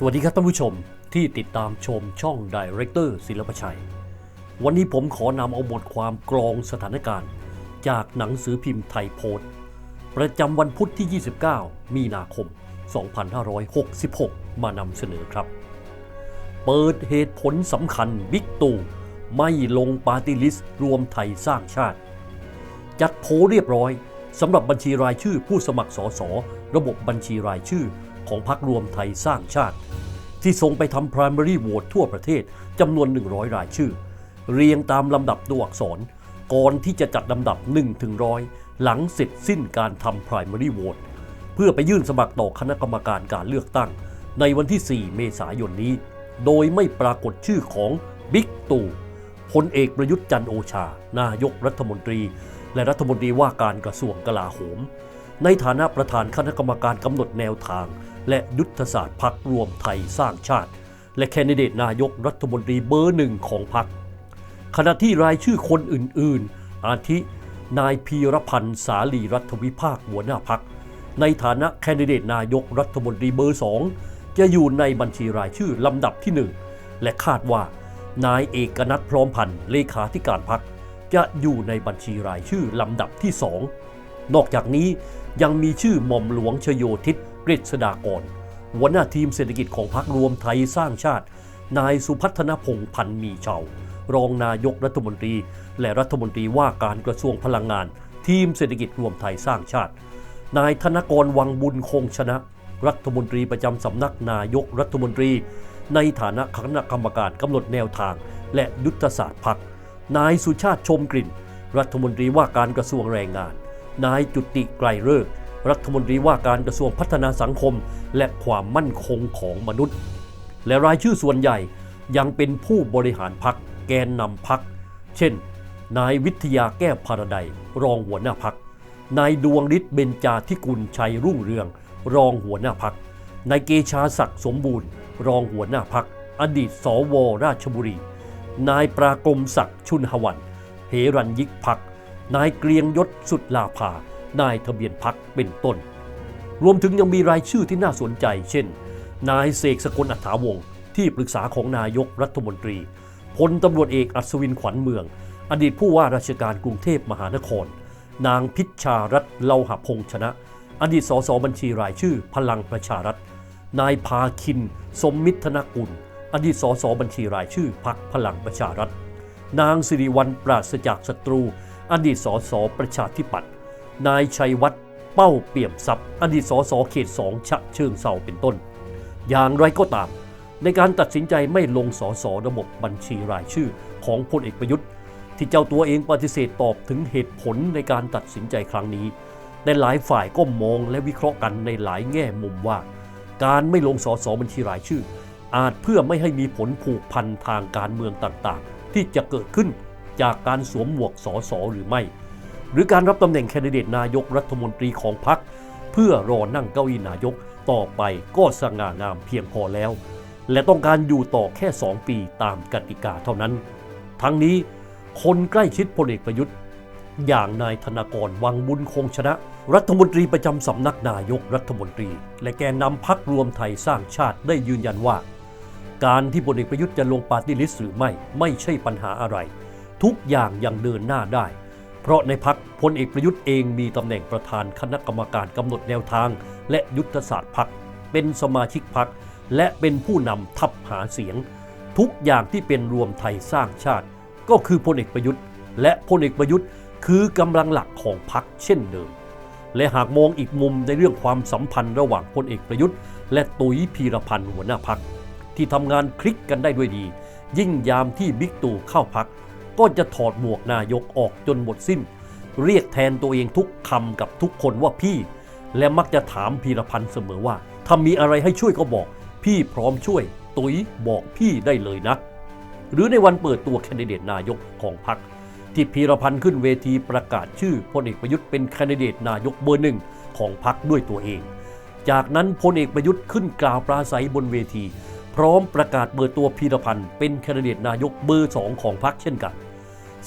สวัสดีครับท่านผู้ชมที่ติดตามชมช่อง Director ศิลปชัย วันนี้ผมขอนำเอาบทความกรองสถานการณ์ จากหนังสือพิมพ์ไทยโพสต์ประจำวันพุธที่ 29 มีนาคม 2566 มานำเสนอครับ เปิดเหตุผลสำคัญบิ๊กตู่ไม่ลงปาร์ตี้ลิสต์รวมไทยสร้างชาติ จัดโพลเรียบร้อยสำหรับบัญชีรายชื่อผู้สมัครสสระบบบัญชีรายชื่อ ของพรรครวมไทยสร้างชาติ ที่ส่งไปทำ primary vote ทั่วประเทศจำนวน 100 รายชื่อ เรียงตามลำดับตัวอักษร ก่อนที่จะจัดลำดับ1ถึงร้อยหลังเสร็จสิ้นการทำ primary vote เพื่อไปยื่นสมัครต่อคณะกรรมการการเลือกตั้ง ในวันที่ 4 เมษายนนี้ โดยไม่ปรากฏชื่อของบิ๊กตู่พลเอกประยุทธ์จันโอชา นายกรัฐมนตรี และรัฐมนตรีว่าการกระทรวงกลาโหม ในฐานะประธานคณะกรรมการกำหนดแนวทาง และยุทธศาสตร์พักรวมไทยสร้างชาติ และแคนดิเดตนายกรัฐมนตรีเบอร์หนึ่งของพรรคขณะที่รายชื่อคนอื่นๆ อาทิ นายพีรพันธ์สาลีรัฐวิภาคหัวหน้าพัก ในฐานะแคนดิเดตนายกรัฐมนตรีเบอร์สองจะอยู่ในบัญชีรายชื่อลำดับที่หนึ่งและคาดว่า นายเอกนัทพร้อมพันธ์เลขาธิการพักจะอยู่ในบัญชีรายชื่อลำดับที่สอง นอกจากนี้ยังมีชื่อหม่อมหลวงชโยธิตกฤษดากรหัวหน้าทีมเศรษฐกิจของพรรครวมไทยสร้างชาติ นายสุพัฒนพงษ์พันธ์มีเชารองนายกรัฐมนตรี และรัฐมนตรีว่าการกระทรวงพลังงาน ทีมเศรษฐกิจรวมไทยสร้างชาติ นายธนกรวังบุญคงชนะ รัฐมนตรีประจำสำนักนายกรัฐมนตรี ในฐานะคณะกรรมการกำหนดแนวทาง และยุทธศาสตร์พรรคนายสุชาติชมกลิ่น รัฐมนตรีว่าการกระทรวงแรงงาน นายจุติไกรฤกษ์รัฐมนตรีว่าการกระทรวงพัฒนาสังคม และความมั่นคงของมนุษย์ และรายชื่อส่วนใหญ่ยังเป็นผู้บริหารพักแกนนำพัก เช่น นายวิทยาแก้วพาราไดซ์รองหัวหน้าพัก นายดวงฤทธิ์เบญจาธิกุลชัยรุ่งเรือง รองหัวหน้าพัก นายเกชาศักดิ์สมบูรณ์ รองหัวหน้าพัก อดีตสวราชบุรี นายปรากรมศักดิ์ชุนหวัน เหรัญยิกพัก นายเกรียงยศสุดลาภานายทะเบียนพักเป็นต้น รวมถึงยังมีรายชื่อที่น่าสนใจ เช่น นายเสกสกลอัฐาวงศ์ที่ปรึกษาของนายกรัฐมนตรีพลตำรวจเอกอัศวินขวัญเมือง อดีตผู้ว่าราชการกรุงเทพมหานคร นางพิชารัตน์เลาหพงชนะ อดีตสสบัญชีรายชื่อ พลังประชารัฐ นายพาคิน สมมิตรธนกุล อดีตสสบัญชีรายชื่อพักพลังประชารัฐ นางสิริวัลปราศจากศัตรู อดีตสสประชาธิปัตย์นายชัยวัฒน์เป้าเปี่ยมทรัพย์ อดีตสสเขตสองฉะเชิงเซาเป็นต้น อย่างไรก็ตาม ในการตัดสินใจไม่ลงสสระบบบัญชีรายชื่อของพลเอกประยุทธ์ ที่เจ้าตัวเองปฏิเสธตอบถึงเหตุผลในการตัดสินใจครั้งนี้ในหลายฝ่ายก็มองและวิเคราะห์กันในหลายแง่มุมว่า การไม่ลงสสบัญชีรายชื่อ อาจเพื่อไม่ให้มีผลผูกพันทางการเมืองต่างๆ ที่จะเกิดขึ้น จากการสวมหมวกสอสอหรือไม่ หรือการรับตำแหน่งแคนดิเดตนายกรัฐมนตรีของพรรคเพื่อรอนั่งเก้าอี้นายกต่อไปก็สง่างามเพียงพอแล้ว และต้องการอยู่ต่อแค่ 2 ปีตามกติกาเท่านั้น ทั้งนี้คนใกล้ชิดพลเอกประยุทธ์ อย่างนายธนากรวังบุญคงชนะ รัฐมนตรีประจำสำนักนายกรัฐมนตรี และแกนนำพักรวมไทยสร้างชาติได้ยืนยันว่า การที่พลเอกประยุทธ์จะลงปาร์ตี้ลิสต์หรือไม่ไม่ใช่ปัญหาอะไร ทุกอย่างยังเดินหน้าได้ เพราะในพักพลเอกประยุทธ์เองมีตำแหน่งประธานคณะกรรมการกำหนดแนวทาง และยุทธศาสตร์พักเป็นสมาชิกพักและเป็นผู้นำทัพหาเสียง ทุกอย่างที่เป็นรวมไทยสร้างชาติ ก็คือพลเอกประยุทธ์ และพลเอกประยุทธ์ คือกำลังหลักของพักเช่นเดิม และหากมองอีกมุมในเรื่องความสัมพันธ์ระหว่างพลเอกประยุทธ์ และตุยพีรพันธ์หัวหน้าพักที่ทำงานคลิกกันได้ด้วยดี ยิ่งยามที่บิ๊กตู่เข้าพัก ก็จะถอดหมวกนายกออกจนหมดสิ้น เรียกแทนตัวเองทุกคำกับทุกคนว่าพี่ และมักจะถามพีรพันธ์เสมอว่าถ้ามีอะไรให้ช่วยก็บอก พี่พร้อมช่วย ตุ๋ยบอกพี่ได้เลยนะ หรือในวันเปิดตัวแคนดิเดตนายกของพรรคที่พีรพันธ์ขึ้นเวทีประกาศชื่อพลเอกประยุทธ์เป็นแคนดิเดตนายกเบอร์หนึ่งของพรรคด้วยตัวเอง จากนั้นพลเอกประยุทธ์ขึ้นกล่าวปราศัยบนเวที พร้อมประกาศเปิดตัวพีรพันธ์เป็นแคนดิเดตนายกเบอร์สองของพรรคเช่นกัน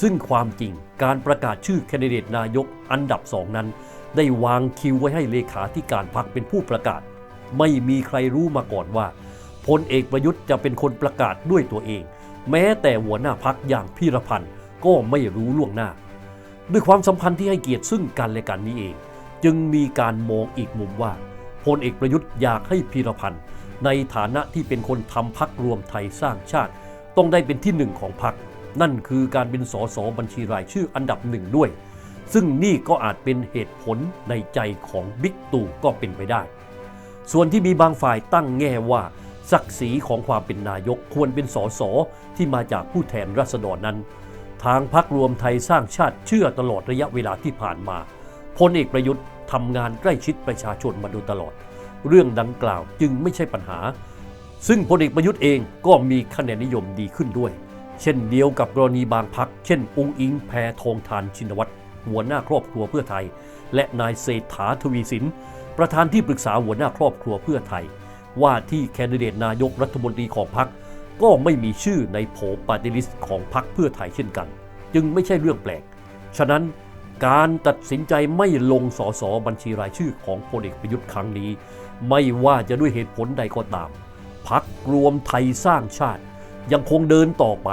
ซึ่งความจริงการประกาศชื่อแคนดิเดตนายกอันดับสองนั้น ได้วางคิวไว้ให้เลขาธิการพรรคเป็นผู้ประกาศ ไม่มีใครรู้มาก่อนว่าพลเอกประยุทธ์จะเป็นคนประกาศด้วยตัวเอง แม้แต่หัวหน้าพักอย่างพีรพันธ์ก็ไม่รู้ล่วงหน้า ด้วยความสัมพันธ์ที่ให้เกียรติซึ่งกันและกันนี้เอง จึงมีการมองอีกมุมว่าพลเอกประยุทธ์อยากให้พีรพันธ์ในฐานะที่เป็นคนทำพักรวมไทยสร้างชาติ ต้องได้เป็นที่หนึ่งของพัก นั่นคือการเป็นสสบัญชีรายชื่ออันดับหนึ่งด้วย ซึ่งนี่ก็อาจเป็นเหตุผลในใจของบิ๊กตู่ก็เป็นไปได้ ส่วนที่มีบางฝ่ายตั้งแง่ว่า ศักดิ์ศรีของความเป็นนายกควรเป็นสสที่มาจากผู้แทนราษฎรนั้น ทางพักรวมไทยสร้างชาติเชื่อตลอดระยะเวลาที่ผ่านมาพลเอกประยุทธ์ทำงานใกล้ชิดประชาชนมาโดยตลอด เรื่องดังกล่าวจึงไม่ใช่ปัญหา ซึ่งพลเอกประยุทธ์เองก็มีคะแนนนิยมดีขึ้นด้วย เช่นเดียวกับกรณีบางพัก เช่น องค์อิงแพทองทานชินวัตรหัวหน้าครอบครัวเพื่อไทย และนายเศรษฐาทวีสิน ประธานที่ปรึกษาหัวหน้าครอบครัวเพื่อไทย ว่าที่แคนดิเดตนายกรัฐมนตรีของพรรคก็ไม่มีชื่อในโผปาร์ตี้ลิสต์ของพรรคเพื่อไทยเช่นกัน จึงไม่ใช่เรื่องแปลก ฉะนั้นการตัดสินใจไม่ลงสอสอบัญชีรายชื่อของพลเอกประยุทธ์ครั้งนี้ ไม่ว่าจะด้วยเหตุผลใดก็ตาม พักรวมไทยสร้างชาติ ยังคงเดินต่อไป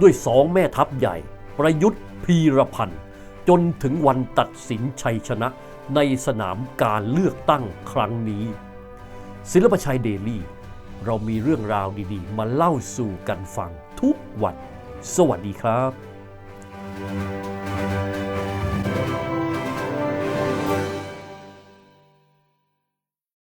ด้วยสองแม่ทัพใหญ่ ประยุทธ์พีรพันธ์ จนถึงวันตัดสินชัยชนะในสนามการเลือกตั้งครั้งนี้ ศิลปชัยเดลี่ เรามีเรื่องราวดีๆ มาเล่าสู่กันฟังทุกวัน สวัสดีครับ